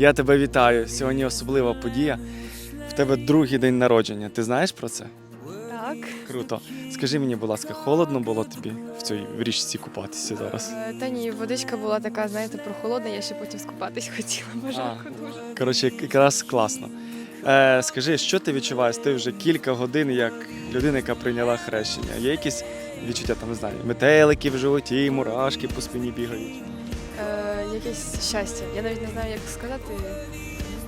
Я тебе вітаю. Сьогодні особлива подія. В тебе другий день народження. Ти знаєш про це? Так. Круто. Скажи мені, будь ласка, холодно було тобі в цій в річці купатися зараз? Е, Та ні, водичка була така, знаєте, прохолодна, я ще потім скупатись хотіла, бо дуже. Коротше, якраз класно. Е, скажи, що ти відчуваєш? Ти вже кілька годин як людина, яка прийняла хрещення. Є якісь відчуття, там не знаю, метелики в животі, мурашки по спині бігають. Якесь щастя. Я навіть не знаю, як сказати.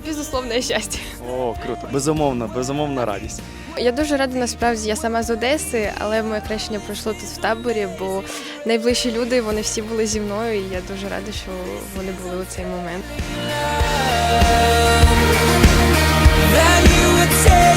Безусловне щастя. О, круто, безумовно, безумовна радість. Я дуже рада насправді, я сама з Одеси, але моє хрещення пройшло тут в таборі, бо найближчі люди вони всі були зі мною, і я дуже рада, що вони були у цей момент. That you would take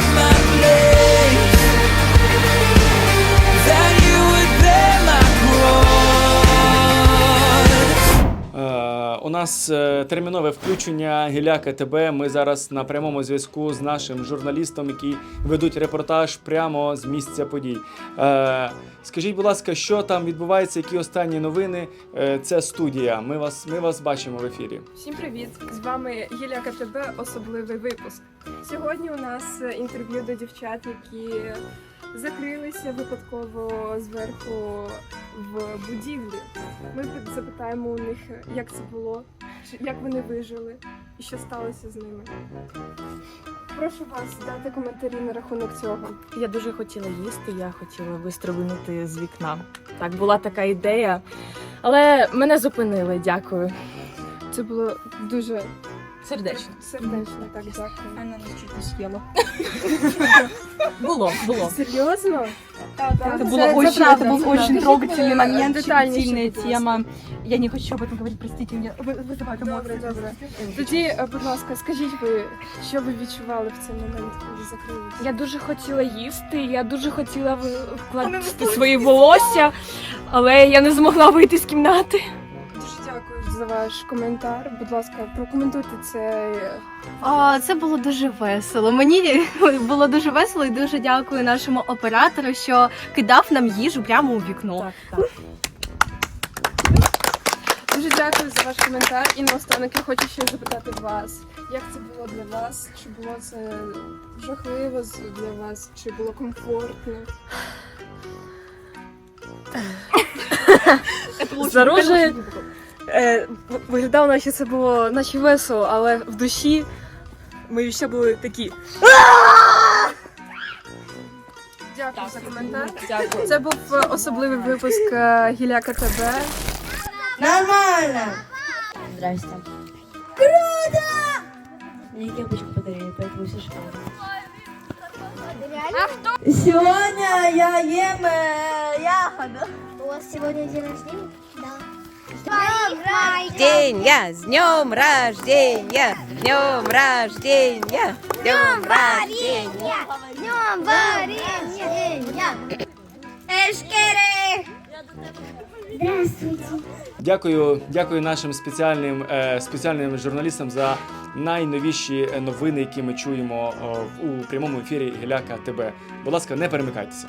у нас е, термінове включення Гіляка ТБ. Ми зараз на прямому зв'язку з нашим журналістом, який ведуть репортаж прямо з місця подій. Е, скажіть, будь ласка, що там відбувається? Які останні новини? Е, це студія. Ми вас, ми вас бачимо в ефірі. Всім привіт! З вами Єля КТБ, особливий випуск. Сьогодні у нас інтерв'ю до дівчат, які закрилися випадково зверху в будівлі. Ми запитаємо у них, як це було, як вони вижили і що сталося з ними. Прошу вас дати коментарі на рахунок цього. Я дуже хотіла їсти, я хотіла вистрибнути з вікна. Так, була така ідея. Але мене зупинили, дякую. Це було дуже Сердечно. сердечно. Так, дякую. Вона чуть не съела. Було, було. Серйозно? Так, Это было очень, это был очень трогательный момент, детальніше, щепетильная будь ласка. тема. Я не хочу об этом говорить, простите меня. Вы- Вызывает Добре, эмоции. добре. Тоді, е, будь ласка, скажіть ви, що ви відчували в цей момент, коли закрилися? Я дуже хотіла їсти, я дуже хотіла в- вкласти свої волосся, але я не змогла вийти з кімнати. За ваш коментар. Будь ласка, прокоментуйте це. А, це було дуже весело. Мені було дуже весело і дуже дякую нашому оператору, що кидав нам їжу прямо у вікно. Так, так. Дуже дякую за ваш коментар. І наостанок я хочу ще запитати вас, Як це було для вас? Чи було це жахливо для вас? Чи було комфортно? Заружує е, виглядало, наче це було наче весело, але в душі ми ще були такі. Дякую за коментар. Дякую. Це був особливий випуск е, Гіляка ТБ. Здрасте. Круто! Мне кепочку подарили, поэтому все шикарно. Сегодня я ем э, ягоду. У вас сегодня день рождения? Да. Рождения! С днем рождения! С днем рождения! С днем рождения! Днем варенья! Эшкере! Здравствуйте. Дякую, дякую нашим спеціальним, е, спеціальним журналістам за найновіші е, новини, які ми чуємо о, у прямому ефірі Гіляка ТБ. Будь ласка, не перемикайтеся.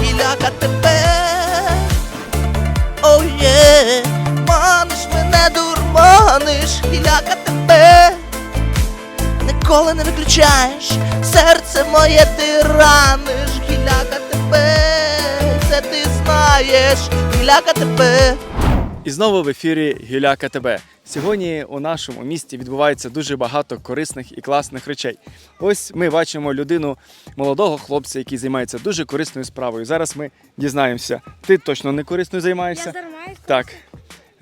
Гіляка тебе, маниш мене дурманиш, гіляка тебе, ніколи не виключаєш, серце моє ти раниш, гіляка тебе, це ти знаєш, гіляка тебе. І знову в ефірі Гіляка ТБ. Сьогодні у нашому місті відбувається дуже багато корисних і класних речей. Ось ми бачимо людину, молодого хлопця, який займається дуже корисною справою. Зараз ми дізнаємося. Ти точно не корисною займаєшся? займаюся. Так.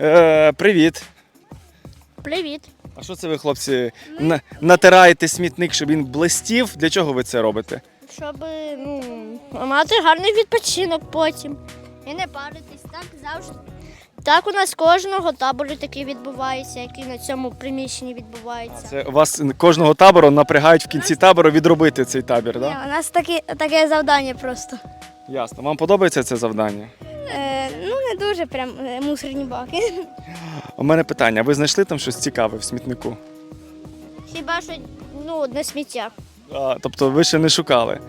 Е, привіт. Привіт. А що це ви, хлопці, на- натираєте смітник, щоб він блистів? Для чого ви це робите? Щоб ну, мати гарний відпочинок потім. І не паритись, так завжди. Так у нас кожного табору такий відбувається, який на цьому приміщенні відбувається. Це вас кожного табору напрягають в кінці табору відробити цей табір, так? Ні, у нас таке, таке завдання просто. Ясно. Вам подобається це завдання? Е, ну, не дуже прям е, мусорні баки. У мене питання: ви знайшли там щось цікаве в смітнику? Хіба що ну, одне сміття. А, тобто ви ще не шукали.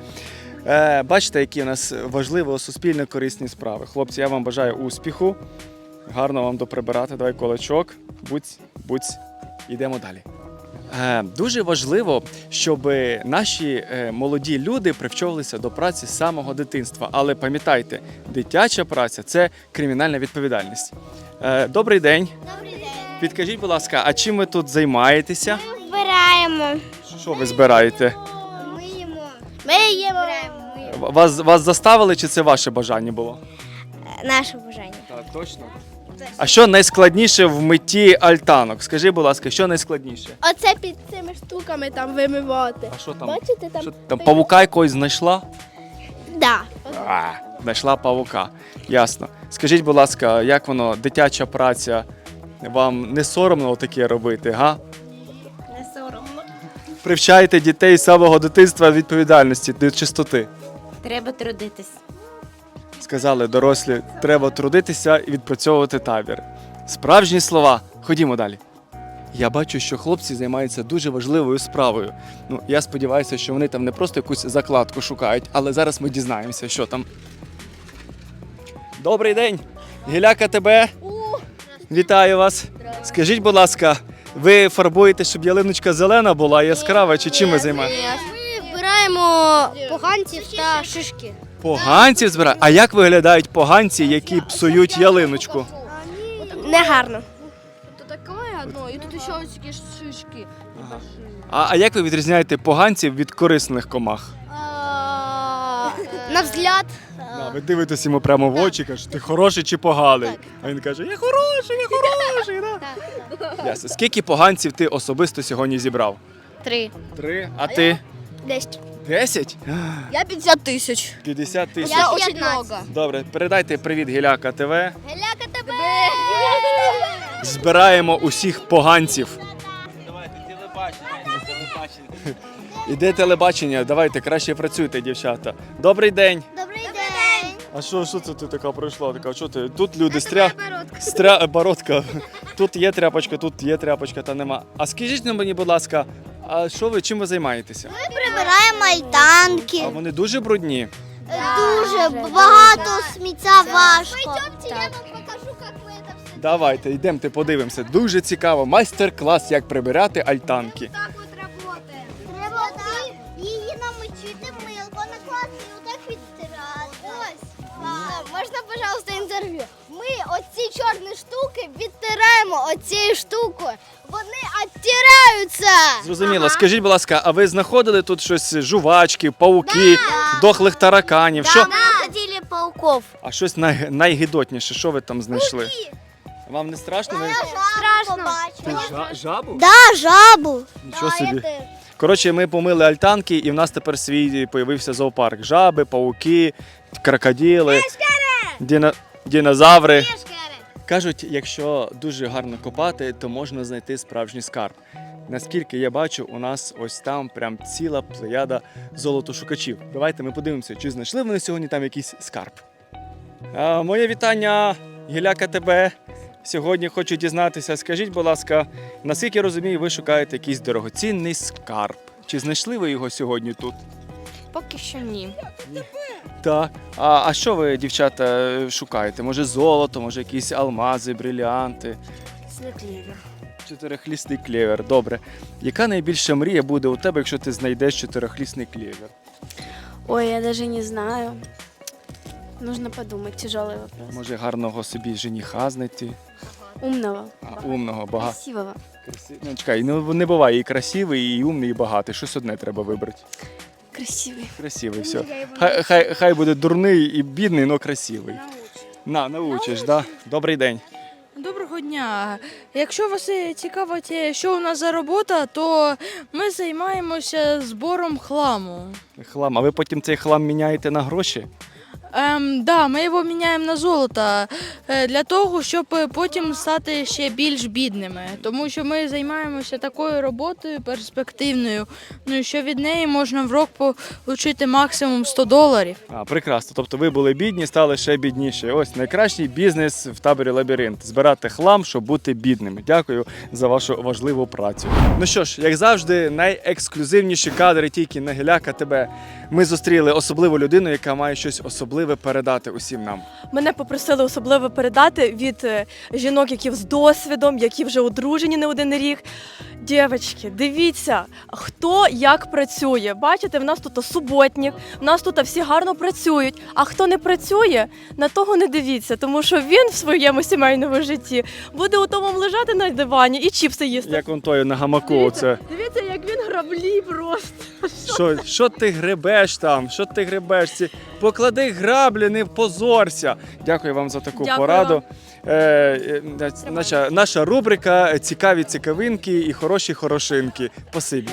Е, бачите, які у нас важливі суспільно корисні справи. Хлопці, я вам бажаю успіху. Гарно вам доприбирати. Давай кулачок. Будь, будь, йдемо далі. Е, дуже важливо, щоб наші е, молоді люди привчовувалися до праці з самого дитинства. Але пам'ятайте, дитяча праця це кримінальна відповідальність. Е, добрий день. Добрий день. Підкажіть, будь ласка, а чим ви тут займаєтеся? Ми Збираємо. Що ви збираєте? Миємо. Миємо. Вас, вас заставили, чи це ваше бажання було? Наше бажання. Так, точно. А що найскладніше в митті альтанок? Скажи, будь ласка, що найскладніше? Оце під цими штуками там вимивати. А що там? Бачите, там. Що, там павука якогось знайшла? Да. А, знайшла павука. Ясно. Скажіть, будь ласка, як воно, дитяча праця? Вам не соромно таке робити, га? Не соромно. Привчайте дітей з самого дитинства відповідальності, до чистоти. Треба трудитись. Сказали дорослі, треба трудитися і відпрацьовувати табір. Справжні слова. Ходімо далі. Я бачу, що хлопці займаються дуже важливою справою. Ну, я сподіваюся, що вони там не просто якусь закладку шукають, але зараз ми дізнаємося, що там. Добрий день! Гіляка тебе! Вітаю вас! Скажіть, будь ласка, ви фарбуєте, щоб ялиночка зелена була, яскрава, чи чим ви займаєтесь? Ми збираємо поганців та шишки. Поганців збирають. А як виглядають поганці, які псують ялиночку? Негарно. Это такое одно, и тут еще такие шишки. А, а як ви відрізняєте поганців від корисних комах? На взгляд. Да, ви дивитесь йому прямо в очі, кажете, ти хороший чи поганий? А він каже, я хороший, я хороший. Да? Ясно. Скільки поганців ти особисто сьогодні зібрав? Три. Три. А ти? Десять. Десять? Я 50 тысяч. 50 тисяч. Я очень много. Добре, передайте привіт Гіляка ТВ. Геляка тебе! Збираємо усіх поганців. Іде телебачення, давайте краще працюйте, дівчата. Добрий день. Добрий день! А що, що це ти така пройшла? Така, що ти? Тут люди стря... стря... бородка. Тут є тряпочка, тут є тряпочка, та нема. А скажіть нам мені, будь ласка, а що ви чим ви займаєтеся? Ми Прибираємо майданки. А вони дуже брудні. Дуже багато сміття важко. Пойдемте, я вам покажу, як ми це все Давайте, йдемте, подивимося. Дуже цікаво. Майстер-клас, як прибирати альтанки. Чорні штуки відтираємо оцією штукою. Вони відтираються. Зрозуміло. Скажіть, будь ласка, а ви знаходили тут щось жувачки, пауки, дохлих тараканів? Що? хотіли пауков. А щось най... найгидотніше, що ви там знайшли? Вам не страшно? Ви... Страшно. Жа- Жабу? Да, жабу. Нічого собі. Коротше, ми помили альтанки, і в нас тепер свій появився зоопарк. Жаби, пауки, крокодили, діна... динозаври. Кажуть, якщо дуже гарно копати, то можна знайти справжній скарб. Наскільки я бачу, у нас ось там прям ціла плеяда золотошукачів. Давайте ми подивимося, чи знайшли вони сьогодні там якийсь скарб. А, моє вітання, Гіляка тебе. Сьогодні хочу дізнатися. Скажіть, будь ласка, наскільки я розумію, ви шукаєте якийсь дорогоцінний скарб. Чи знайшли ви його сьогодні тут? Поки що ні. Так. А, а що ви, дівчата, шукаєте? Може золото, може якісь алмази, бриліанти? Чотирихлісний клевер. Добре. Яка найбільша мрія буде у тебе, якщо ти знайдеш чотирихлісний клевер? Ой, я даже не знаю. Нужно подумать, тяжелый вопрос. Може гарного собі жениха знайти? Умного, А, умного, багато. красивого. Красивий. Ну, чекай, ну не буває і красивий, і умний, і багатий. Щось одне треба вибрати. Красивый. Красивий, все. Хай, хай, хай буде дурний і бідний, але красивий. На, научиш? Да? Добрий день. Доброго дня. Якщо вас е, цікавить, е, що у нас за робота, то ми займаємося збором хламу. Хлам, а ви потім цей хлам міняєте на гроші? Ем, да, ми його міняємо на золото е, для того, щоб е, потім стати ще більш бідними. Тому що ми займаємося такою роботою перспективною, ну що від неї можна в рок отримати максимум 100 доларів. А, прекрасно. Тобто ви були бідні, стали ще бідніші. Ось найкращий бізнес в таборі лабіринт збирати хлам, щоб бути бідними. Дякую за вашу важливу працю. Ну що ж, як завжди, найексклюзивніші кадри тільки на Гіляка тебе. Ми зустріли особливу людину, яка має щось особливе передати усім нам. Мене попросили особливо передати від е, жінок, які з досвідом, які вже одружені не один рік. Дівчатки, дивіться, хто як працює. Бачите, в нас тут суботник, в нас тут всі гарно працюють. А хто не працює, на того не дивіться, тому що він в своєму сімейному житті буде у тому лежати на дивані і чіпси їсти. Як он той на гамаку. Це Дивіться, як він граблі просто. що, що ти гребеш там? Що ти гребеш? Ці поклади граблі, не позорся. Дякую вам за таку Дякую пораду. вам. Е, е, наша, наша рубрика Цікаві цікавинки і хороші хорошинки. Спасибі.